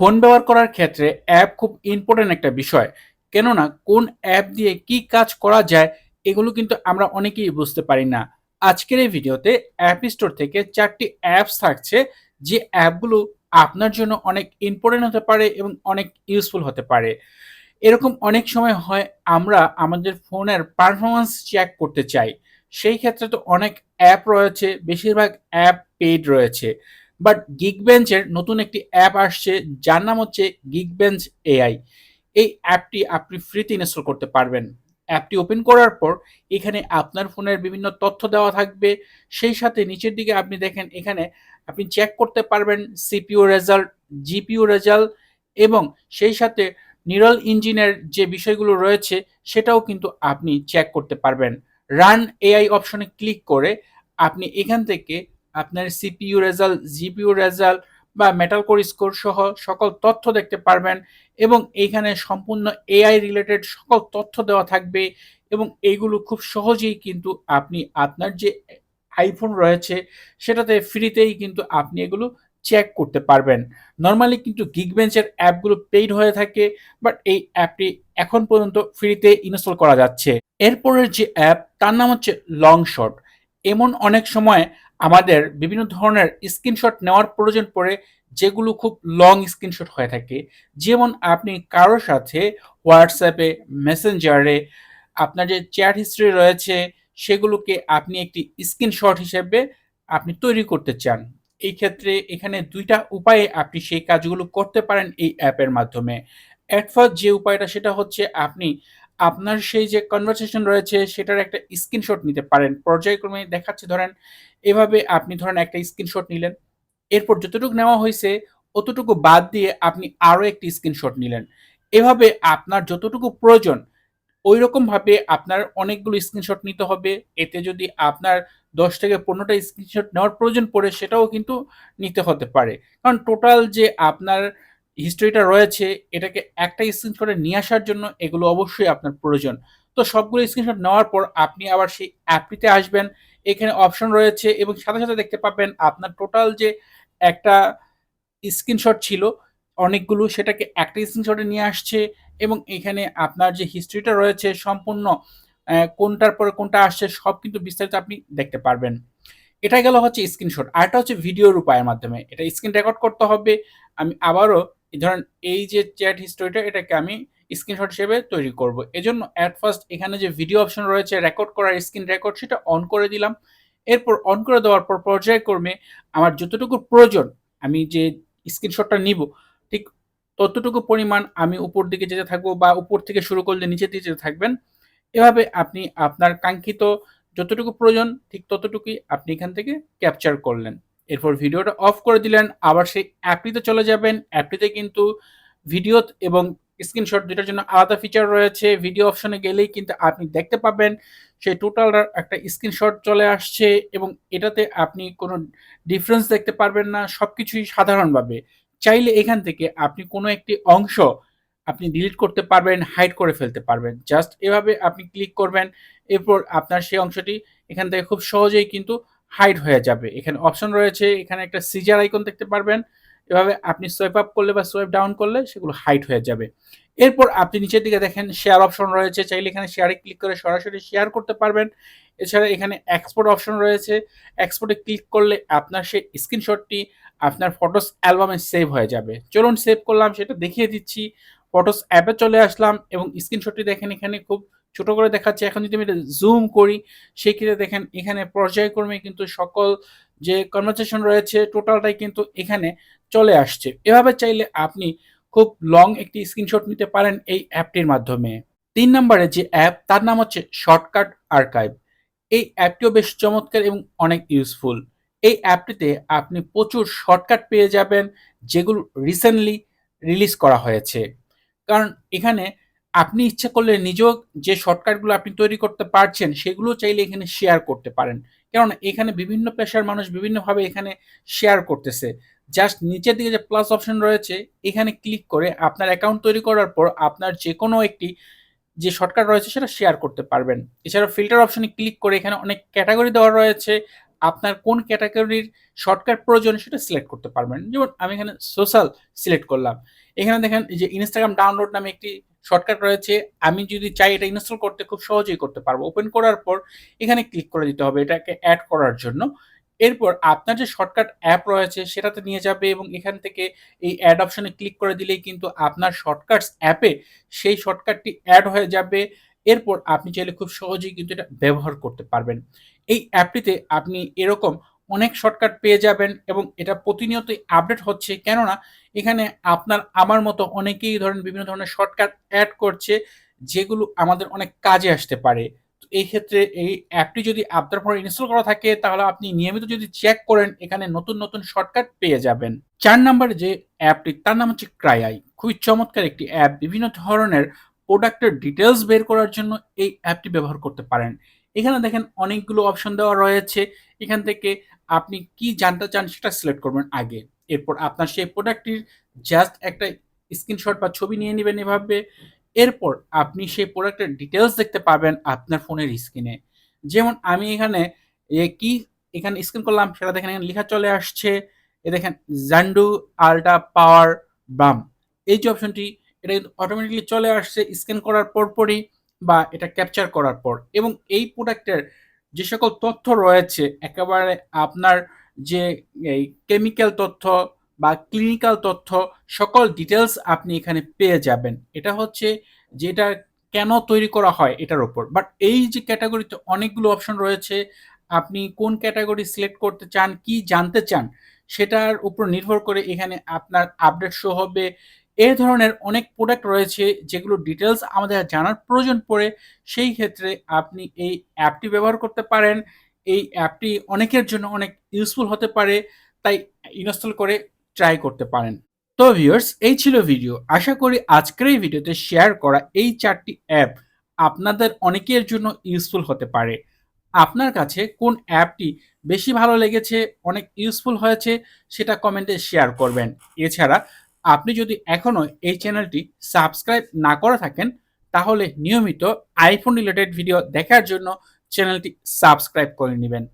Phone ব্যবহার করার ক্ষেত্রে অ্যাপ খুব ইম্পর্টেন্ট একটা বিষয়। কেননা কোন অ্যাপ দিয়ে কি কাজ করা যায়, এগুলো কিন্তু আমরা অনেকেই বুঝতে পারি না। আজকের এই ভিডিওতে অ্যাপ স্টোর থেকে চারটি অ্যাপস থাকছে, যে অ্যাপগুলো আপনার জন্য অনেক ইম্পর্টেন্ট হতে পারে এবং অনেক ইউজফুল হতে পারে। এরকম অনেক সময় হয়, আমরা আমাদের ফোনের পারফরমেন্স চেক করতে চাই। সেই ক্ষেত্রে তো অনেক অ্যাপ রয়েছে, বেশিরভাগ অ্যাপ পেইড রয়েছে। বাট গিগবেঞ্চের নতুন একটি অ্যাপ আসছে, যার নাম হচ্ছে গিগবেঞ্চ এআই এই অ্যাপটি আপনি ফ্রিতে ইনস্টল করতে পারবেন। অ্যাপটি ওপেন করার পর এখানে আপনার ফোনের বিভিন্ন তথ্য দেওয়া থাকবে। সেই সাথে নিচের দিকে আপনি দেখেন, এখানে আপনি চেক করতে পারবেন সিপিইউ রেজাল্ট জিপিইউ রেজাল্ট এবং সেই সাথে নিউরাল ইঞ্জিনের যে বিষয়গুলো রয়েছে, সেটাও কিন্তু আপনি চেক করতে পারবেন। রান এআই অপশনে ক্লিক করে আপনি এখান থেকে আপনার সিপিইউ রেজাল্ট জিপিইউ রেজাল্ট বা মেটাল কোর স্কোর সহ সকল তথ্য দেখতে পারবেন এবং এইখানে সম্পূর্ণ এআই রিলেটেড সকল তথ্য দেওয়া থাকবে এবং এইগুলো খুব সহজেই কিন্তু আপনি আপনার যে আইফোন রয়েছে সেটাতে ফ্রিতেই কিন্তু আপনি এগুলো চেক করতে পারবেন। নর্মালি কিন্তু গিগবেঞ্চের অ্যাপগুলো পেইড হয়ে থাকে বাট এই অ্যাপটি এখন পর্যন্ত ফ্রিতে ইনস্টল করা যাচ্ছে। এরপরের যে অ্যাপ তার নাম হচ্ছে লং শট এমন অনেক সময় আমাদের বিভিন্ন ধরনের স্ক্রিনশট নেওয়ার প্রয়োজন পড়ে, যেগুলো খুব লং স্ক্রিনশট হয়ে থাকে। যেমন আপনি কারোর সাথে হোয়াটসঅ্যাপে মেসেঞ্জারে আপনার যে চ্যাট হিস্ট্রি রয়েছে, সেগুলোকে আপনি একটি স্ক্রিনশট হিসেবে আপনি তৈরি করতে চান। এই ক্ষেত্রে এখানে দুইটা উপায়ে আপনি সেই কাজগুলো করতে পারেন এই অ্যাপের মাধ্যমে। অ্যাট ফার্স্ট যে উপায়টা, সেটা হচ্ছে আপনি আপনার সেই যে কনভারসেশন রয়েছে, সেটার একটা স্ক্রিনশট নিতে পারেন। পর্যায়ক্রমে দেখাচ্ছে, ধরেন, এভাবে আপনি ধরেন একটা স্ক্রিনশট নিলেন। এরপর যতটুকু নেওয়া হয়েছে, অতটুকু বাদ দিয়ে আপনি আরও একটি স্ক্রিনশট নিলেন। এভাবে আপনার যতটুকু প্রয়োজন ওই রকমভাবে আপনার অনেকগুলো স্ক্রিনশট নিতে হবে। এতে যদি আপনার দশ থেকে পনেরোটা স্ক্রিনশট নেওয়ার প্রয়োজন পড়ে, সেটাও কিন্তু নিতে হতে পারে। কারণ টোটাল যে আপনার হিস্ট্রিটা রয়েছে, এটাকে একটা স্ক্রিনশটে নিয়ে আসার জন্য এগুলো অবশ্যই আপনার প্রয়োজন। তো সবগুলো স্ক্রিনশট নেওয়ার পর আপনি আবার সেই অ্যাপটিতে আসবেন, এখানে অপশন রয়েছে এবং সাথে সাথে দেখতে পাবেন আপনার টোটাল যে একটা স্ক্রিনশট ছিল, অনেকগুলো সেটাকে একটা স্ক্রিনশটে নিয়ে আসছে এবং এখানে আপনার যে হিস্ট্রিটা রয়েছে সম্পূর্ণ কোনটার পরে কোনটা আসছে সব কিন্তু বিস্তারিত আপনি দেখতে পারবেন। এটা গেল হচ্ছে স্ক্রিনশট আর আরটা হচ্ছে ভিডিওর উপায়ের মাধ্যমে। এটা স্ক্রিন রেকর্ড করতে হবে। আমি আবারও ধরেন এই যে চ্যাট হিস্টোরিটা এটাকে আমি স্ক্রিনশট হিসেবে তৈরি করব। এজন্য অ্যাট ফার্স্ট এখানে যে ভিডিও অপশন রয়েছে রেকর্ড করার স্ক্রিন রেকর্ড সেটা অন করে দিলাম। এরপর অন করে দেওয়ার পর পর্যায়ক্রমে আমার যতটুকু প্রয়োজন, আমি যে স্ক্রিনশটটা নিব, ঠিক ততটুকু পরিমাণ আমি উপর দিকে যেতে থাকব বা উপর থেকে শুরু করলে নিচের দিকে যেতে থাকবেন। এভাবে আপনি আপনার কাঙ্ক্ষিত যতটুকু প্রয়োজন, ঠিক ততটুকুই আপনি এখান থেকে ক্যাপচার করলেন। এরপর ভিডিওটা অফ করে দিলেন, আবার সেই অ্যাপটিতে চলে যাবেন। অ্যাপটিতে কিন্তু ভিডিও এবং স্ক্রিনশট দুটার জন্য আলাদা ফিচার রয়েছে। ভিডিও অপশনে গেলেই কিন্তু আপনি দেখতে পাবেন, সেই টোটাল একটা স্ক্রিনশট চলে আসছে এবং এটাতে আপনি কোনো ডিফারেন্স দেখতে পারবেন না সব কিছুই সাধারণভাবে। চাইলে এখান থেকে আপনি কোনো একটি অংশ আপনি ডিলিট করতে পারবেন হাইড করে ফেলতে পারবেন। জাস্ট এভাবে আপনি ক্লিক করবেন, এরপর আপনার সেই অংশটি এখান থেকে খুব সহজেই কিন্তু হাইড হয়ে যাবে। এখানে অপশন রয়েছে, এখানে একটা সিজার আইকন দেখতে পারবেন। এভাবে আপনি সোয়েপ আপ করলে বা সোয়েপ ডাউন করলে সেগুলো হাইট হয়ে যাবে। এরপর আপনি নিচের দিকে দেখেন শেয়ার অপশন রয়েছে। চাইলে এখানে শেয়ারে ক্লিক করে সরাসরি শেয়ার করতে পারবেন। এছাড়া এখানে এক্সপোর্ট অপশন রয়েছে। এক্সপোর্টে ক্লিক করলে আপনার সেই স্ক্রিনশটটি আপনার ফটোস অ্যালবামে সেভ হয়ে যাবে। চলুন সেভ করলাম, সেটা দেখিয়ে দিচ্ছি। ফটোস অ্যাপে চলে আসলাম এবং স্ক্রিনশটটি দেখেন এখানে খুব ছোট করে দেখাচ্ছে। এখন যদি আমি এটা জুম করি সেই ক্ষেত্রে দেখেন এখানে পর্যায়ক্রমে কিন্তু সকল যে কনভারসেশন রয়েছে টোটালটাই কিন্তু এখানে চলে আসছে। এভাবে চাইলে আপনি খুব লং একটি স্ক্রিনশট নিতে পারেন এই অ্যাপটির মাধ্যমে। তিন নম্বরে যে অ্যাপ, তার নাম হচ্ছে শর্টকাট আর্কাইভ এই অ্যাপটিও বেশ চমৎকার এবং অনেক ইউজফুল এই অ্যাপটিতে আপনি প্রচুর শর্টকাট পেয়ে যাবেন, যেগুলো রিসেন্টলি রিলিজ করা হয়েছে। কারণ এখানে আপনি ইচ্ছা করলে নিজেও যে শর্টকাটগুলো আপনি তৈরি করতে পারছেন, সেগুলো চাইলে এখানে শেয়ার করতে পারেন। কেননা এখানে বিভিন্ন পেশার মানুষ বিভিন্নভাবে এখানে শেয়ার করতেছে। জাস্ট নিচের দিকে যে প্লাস অপশন রয়েছে, এখানে ক্লিক করে আপনার অ্যাকাউন্ট তৈরি করার পর আপনার যে কোনো একটি যে শর্টকাট রয়েছে, সেটা শেয়ার করতে পারবেন। এছাড়া ফিল্টার অপশনে ক্লিক করে এখানে অনেক ক্যাটাগরি দেওয়া রয়েছে। আপনার কোন ক্যাটাগরির শর্টকাট প্রয়োজন, সেটা সিলেক্ট করতে পারবেন। যেমন আমি এখানে সোশ্যাল সিলেক্ট করলাম। এখানে দেখেন যে ইনস্টাগ্রাম ডাউনলোড নামে একটি শর্টকাট রয়েছে, আমি যদি চাই এটা ইনস্টল করতে খুব সহজেই করতে পারব। ওপেন করার পর এখানে ক্লিক করে দিতে হবে এটাকে অ্যাড করার জন্য। এরপর আপনার যে শর্টকাট অ্যাপ রয়েছে সেটাতে নিয়ে যাবে এবং এখান থেকে এই অ্যাড অপশনে ক্লিক করে দিলেই কিন্তু আপনার শর্টকাটস অ্যাপে সেই শর্টকাটটি অ্যাড হয়ে যাবে। এরপর আপনি চাইলে খুব সহজেই কিন্তু এটা ব্যবহার করতে পারবেন। এই অ্যাপটিতে আপনি এরকম অনেক শর্টকাট পেয়ে যাবেন এবং এটা প্রতিনিয়তই আপডেট হচ্ছে। কেননা, এখানে আপনার আমার মতো অনেকেই ধরেন বিভিন্ন ধরনের শর্টকাট অ্যাড করছে, যেগুলো আমাদের অনেক কাজে আসতে পারে। এই ক্ষেত্রে এই অ্যাপটি যদি আপনার ফোনে ইনস্টল করা থাকে, তাহলে আপনি নিয়মিত যদি চেক করেন, এখানে নতুন নতুন শর্টকাট পেয়ে যাবেন। চার নাম্বার যে অ্যাপটি তার নাম হচ্ছে ক্রাইআই খুবই চমৎকার একটি অ্যাপ বিভিন্ন ধরনের প্রোডাক্টের ডিটেলস বের করার জন্য এই অ্যাপটি ব্যবহার করতে পারেন। এখানে দেখেন অনেকগুলো অপশন দেওয়া রয়েছে। এখান থেকে আপনি কি জানতে চান সেটা সিলেক্ট করবেন আগে। এরপর আপনার সেই প্রোডাক্টটির জাস্ট একটা স্ক্রিনশট বা ছবি নিয়ে নেবেন এভাবে। এরপর আপনি সেই প্রোডাক্টের ডিটেলস দেখতে পাবেন আপনার ফোনের স্ক্রিনে যেমন আমি এখানে এ কি এখানে স্ক্রিন করলাম, সেটা দেখেন এখানে লেখা চলে আসছে। এ দেখেন জান্ডু আল্ট্রা পাওয়ার বাম এই যে অপশনটি এটা কিন্তু অটোমেটিকলি চলে আসছে স্ক্যান করার পরপরই বা এটা ক্যাপচার করার পর। এবং এই প্রোডাক্টের যে সকল তথ্য রয়েছে, একেবারে আপনার যে এই কেমিক্যাল তথ্য বা ক্লিনিক্যাল তথ্য, সকল ডিটেলস আপনি এখানে পেয়ে যাবেন। এটা হচ্ছে যেটা কেন তৈরি করা হয় এটার ওপর বাট এই যে ক্যাটাগরিতে অনেকগুলো অপশন রয়েছে, আপনি কোন ক্যাটাগরি সিলেক্ট করতে চান, কি জানতে চান, সেটার উপর নির্ভর করে এখানে আপনার আপডেট শো হবে এই ধরনের অনেক প্রোডাক্ট রয়েছে যেগুলো ডিটেলস আমাদের জানার প্রয়োজন পড়ে, সেই ক্ষেত্রে আপনি এই অ্যাপটি ব্যবহার করতে পারেন। এই অ্যাপটি অনেকের জন্য অনেক ইউজফুল হতে পারে, তাই ইনস্টল করে ট্রাই করতে পারেন। তো ভিউয়ার্স এই ছিল ভিডিও আশা করি আজকের এই ভিডিওতে শেয়ার করা এই চারটি অ্যাপ আপনাদের অনেকের জন্য ইউজফুল হতে পারে। আপনার কাছে কোন অ্যাপটি বেশি ভালো লেগেছে, অনেক ইউজফুল হয়েছে, সেটা কমেন্টে শেয়ার করবেন। এছাড়া আপনি যদি এখনও এই চ্যানেলটি সাবস্ক্রাইব না করে থাকেন, তাহলে নিয়মিত আইফোন রিলেটেড ভিডিও দেখার জন্য চ্যানেলটি সাবস্ক্রাইব করে নেবেন।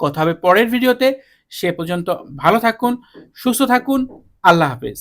কথা হবে পরের ভিডিওতে। সে পর্যন্ত ভালো থাকুন, সুস্থ থাকুন। আল্লাহ হাফেজ।